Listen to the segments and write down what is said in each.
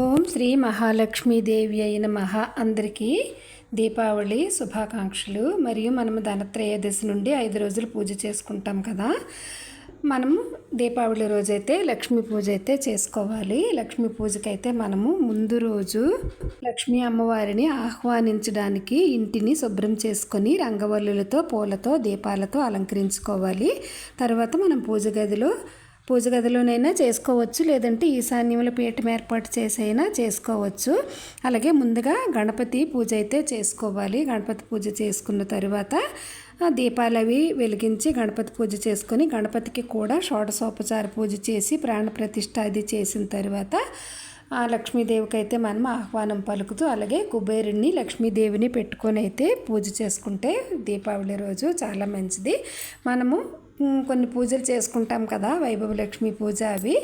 ఓం శ్రీ మహాలక్ష్మీదేవి అయిన మహా అందరికీ దీపావళి శుభాకాంక్షలు. మరియు మనము ధనత్రయోదశి నుండి ఐదు రోజులు పూజ చేసుకుంటాం కదా. మనము దీపావళి రోజైతే లక్ష్మీ పూజ అయితే చేసుకోవాలి. లక్ష్మీ పూజకైతే మనము ముందు రోజు లక్ష్మీ అమ్మవారిని ఆహ్వానించడానికి ఇంటిని శుభ్రం చేసుకొని రంగవల్లులతో పూలతో దీపాలతో అలంకరించుకోవాలి. తర్వాత మనం పూజ గదిలో పూజ గదిలోనైనా చేసుకోవచ్చు లేదంటే ఈశాన్యముల పీఠం ఏర్పాటు చేసైనా చేసుకోవచ్చు. అలాగే ముందుగా గణపతి పూజ అయితే చేసుకోవాలి. గణపతి పూజ చేసుకున్న తర్వాత దీపాలు అవి వెలిగించి గణపతి పూజ చేసుకొని గణపతికి కూడా షోడశోపచార పూజ చేసి ప్రాణ ప్రతిష్ట అది చేసిన తర్వాత ఆ లక్ష్మీదేవికి అయితే మనం ఆహ్వానం పలుకుతూ అలాగే కుబేరుణ్ణి లక్ష్మీదేవిని పెట్టుకొని అయితే పూజ చేసుకుంటే దీపావళి రోజు చాలా మంచిది. మనము కొన్ని పూజలు చేసుకుంటాం కదా వైభవ లక్ష్మి పూజ అవి.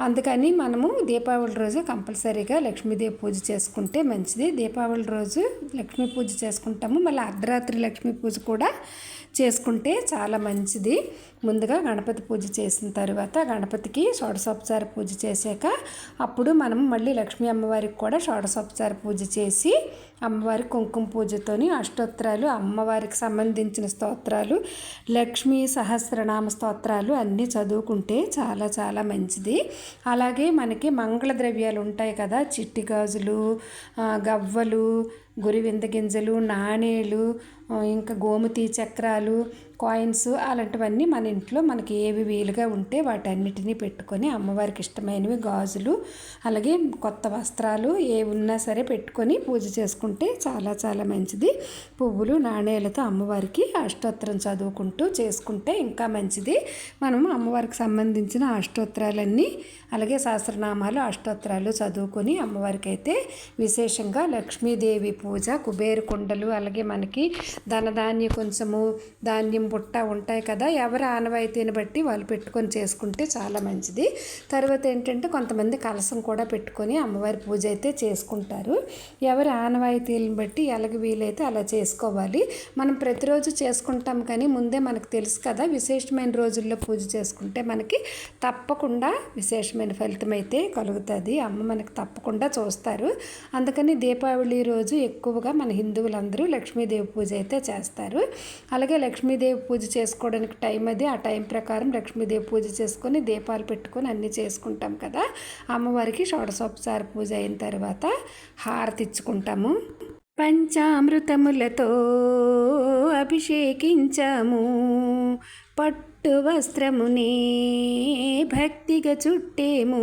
అందుకని మనము దీపావళి రోజు కంపల్సరీగా లక్ష్మీదేవి పూజ చేసుకుంటే మంచిది. దీపావళి రోజు లక్ష్మీ పూజ చేసుకుంటాము. మళ్ళీ అర్ధరాత్రి లక్ష్మీ పూజ కూడా చేసుకుంటే చాలా మంచిది. ముందుగా గణపతి పూజ చేసిన తర్వాత గణపతికి షోడశోపచార పూజ చేశాక అప్పుడు మనం మళ్ళీ లక్ష్మీ అమ్మవారికి కూడా షోడశోపచార పూజ చేసి అమ్మవారి కుంకుమ పూజతోని అష్టోత్తరాలు అమ్మవారికి సంబంధించిన స్తోత్రాలు లక్ష్మీ సహస్రనామ స్తోత్రాలు అన్నీ చదువుకుంటే చాలా చాలా మంచిది. అలాగే మనకి మంగళ ద్రవ్యాలు ఉంటాయి కదా. చిట్టి గాజులు గవ్వలు గురివింద గింజలు నాణేలు ఇంకా గోమతి చక్రాలు కాయిన్స్ అలాంటివన్నీ మన ఇంట్లో మనకి ఏవి వీలుగా ఉంటే వాటన్నిటినీ పెట్టుకొని అమ్మవారికి ఇష్టమైనవి గాజులు అలాగే కొత్త వస్త్రాలు ఏ ఉన్నా సరే పెట్టుకొని పూజ చేసుకుంటే చాలా చాలా మంచిది. పువ్వులు నాణేలతో అమ్మవారికి అష్టోత్తరం చదువుకుంటూ చేసుకుంటే ఇంకా మంచిది. మనము అమ్మవారికి సంబంధించిన అష్టోత్తరాలన్నీ అలాగే సహస్రనామాలు అష్టోత్తరాలు చదువుకొని అమ్మవారికి అయితే విశేషంగా లక్ష్మీదేవి పూజ కుబేరు కుండలు అలాగే మనకి ధనధాన్య కొంచెము ధాన్యం బుట్ట ఉంటాయి కదా ఎవరి ఆనవాయితీని బట్టి వాళ్ళు పెట్టుకొని చేసుకుంటే చాలా మంచిది. తర్వాత ఏంటంటే కొంతమంది కలసం కూడా పెట్టుకొని అమ్మవారి పూజ అయితే చేసుకుంటారు. ఎవరి ఆనవాయితీలను బట్టి ఎలాగ వీలైతే అలా చేసుకోవాలి. మనం ప్రతిరోజు చేసుకుంటాం కానీ ముందే మనకు తెలుసు కదా విశేషమైన రోజుల్లో పూజ చేసుకుంటే మనకి తప్పకుండా విశేషమైన ఫలితం అయితే కలుగుతుంది. అమ్మ మనకు తప్పకుండా చూస్తారు. అందుకని దీపావళి రోజు ఎక్కువగా మన హిందువులందరూ లక్ష్మీదేవి పూజ అయితే చేస్తారు. అలాగే లక్ష్మీదేవి పూజ చేసుకోవడానికి టైం అది. ఆ టైం ప్రకారం లక్ష్మీదేవి పూజ చేసుకొని దీపాలు పెట్టుకొని అన్నీ చేసుకుంటాం కదా. అమ్మవారికి షోడశోపచార పూజ అయిన తర్వాత హారతి ఇచ్చుకుంటాము. పంచామృతములతో అభిషేకించాము. పట్టు వస్త్రమునే భక్తిగా చుట్టేము.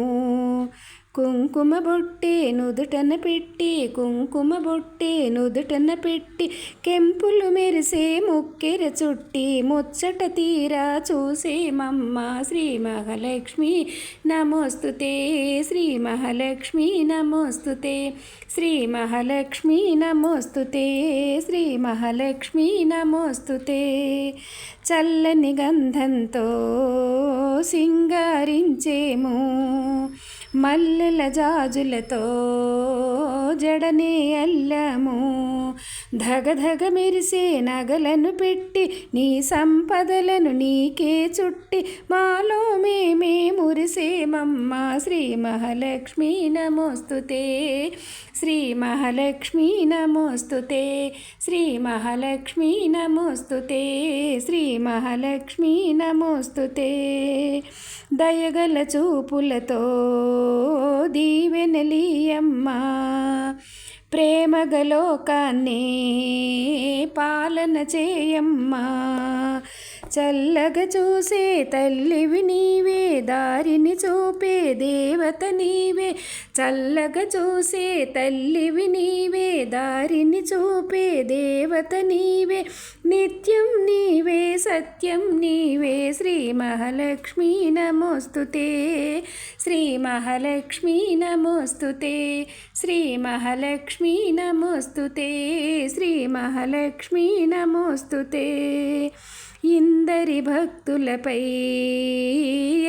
కుంకుమ బొట్టి నుదుటన పెట్టి కుంకుమ బొట్టే నుదుటన పెట్టి కెంపులు మెరిసే ముక్కెర చుట్టి ముచ్చట తీరా చూసేమమ్మ శ్రీ మహాలక్ష్మి నమోస్తుతే శ్రీ మహాలక్ష్మి నమోస్తుతే శ్రీ మహాలక్ష్మి నమోస్తుతే శ్రీ మహాలక్ష్మి నమోస్తుతే. చల్లని గంధంతో సింగారించేము మల్లెల జాజులతో జడనే అల్లము. ధగధగ మెరిసే నగలను పెట్టి నీ సంపదలను నీకే చుట్టి మాలో మేమే మురిసేమమ్మ. శ్రీ మహాలక్ష్మీ నమోస్తుతే శ్రీ మహాలక్ష్మీ నమోస్తుతే శ్రీ మహాలక్ష్మీ నమోస్తుతే శ్రీ మహాలక్ష్మీ నమోస్తుతే. దయగల చూపులతో దీవెనలీయమ్మా. ప్రేమగలోకాన్ని పాలన చేయమ్మా. చల్లగా చూసే తల్లివి నీవే దారిని చూపే దేవత నీవే. చల్లగా చూసే తల్లివి నీవే దారిని చూపే దేవత నీవే. నిత్యం నీవే సత్యం నీవే శ్రీ మహాలక్ష్మీ నమోస్తుతే శ్రీ మహాలక్ష్మీ నమోస్తుతే శ్రీ మహాలక్ష్మీ నమోస్తుతే శ్రీ మహాలక్ష్మీ నమోస్తుతే ఇందరి భక్తులపై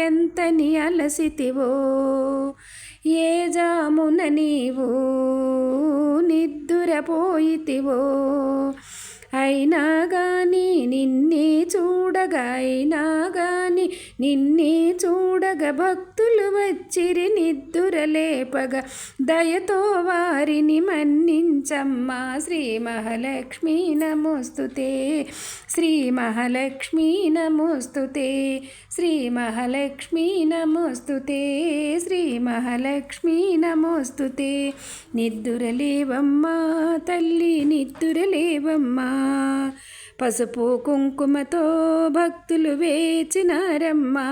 ఎంతని అలసితివో. ఏ జామున నీవు నిద్దురపోయితివో. అయినా గాని నిన్నే చూడగా అయినా గాని నిన్నే చూడగ భక్తులు వచ్చిరి నిద్దురలేపగా దయతో వారిని మన్నించమ్మా శ్రీ మహాలక్ష్మీ నమోస్తుతే శ్రీ మహాలక్ష్మీ నమోస్తుతే శ్రీ మహాలక్ష్మీ నమోస్తుతే శ్రీ మహాలక్ష్మీ నమోస్తుతే. నిద్దురలేవమ్మా తల్లి నిద్దురలేవమ్మా పసుపు కుంకుమతో భక్తులు వేచినారమ్మా.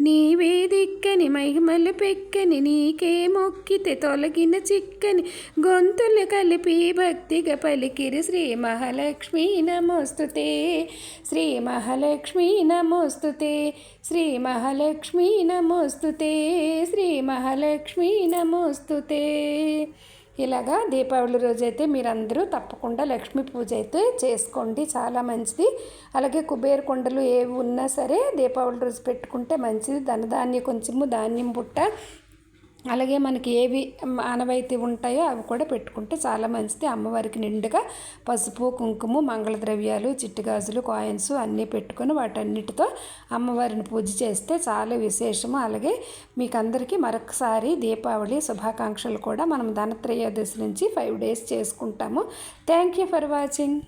నీవే దిక్కని మహిమలు పెక్కని నీకే మొక్కితే తొలగిన చిక్కని గొంతులు కలిపి భక్తిగా పలికిరి శ్రీ మహాలక్ష్మీ నమోస్తుతే. శ్రీ మహాలక్ష్మీ నమోస్తుతే. శ్రీ మహాలక్ష్మీ నమోస్తుతే. శ్రీ మహాలక్ష్మీ నమోస్తుతే. ఇలాగా దీపావళి రోజైతే మీరందరూ తప్పకుండా లక్ష్మీ పూజ అయితే చేసుకోండి. చాలా మంచిది. అలాగే కుబేర కుండలు ఏవి ఉన్నా సరే దీపావళి రోజు పెట్టుకుంటే మంచిది. ధనధాన్య కొంచెము ధాన్యం పుట్ట అలాగే మనకి ఏవి ఆనవాయితీ ఉంటాయో అవి కూడా పెట్టుకుంటే చాలా మంచిది. అమ్మవారికి నిండుగా పసుపు కుంకుమ మంగళ ద్రవ్యాలు చిట్టుగాజులు కాయిన్స్ అన్నీ పెట్టుకొని వాటన్నిటితో అమ్మవారిని పూజ చేస్తే చాలా విశేషము. అలాగే మీకు అందరికీ మరొకసారి దీపావళి శుభాకాంక్షలు కూడా మనం ధనత్రయోదశి నుంచి ఫైవ్ డేస్ చేసుకుంటాము. Thank you for watching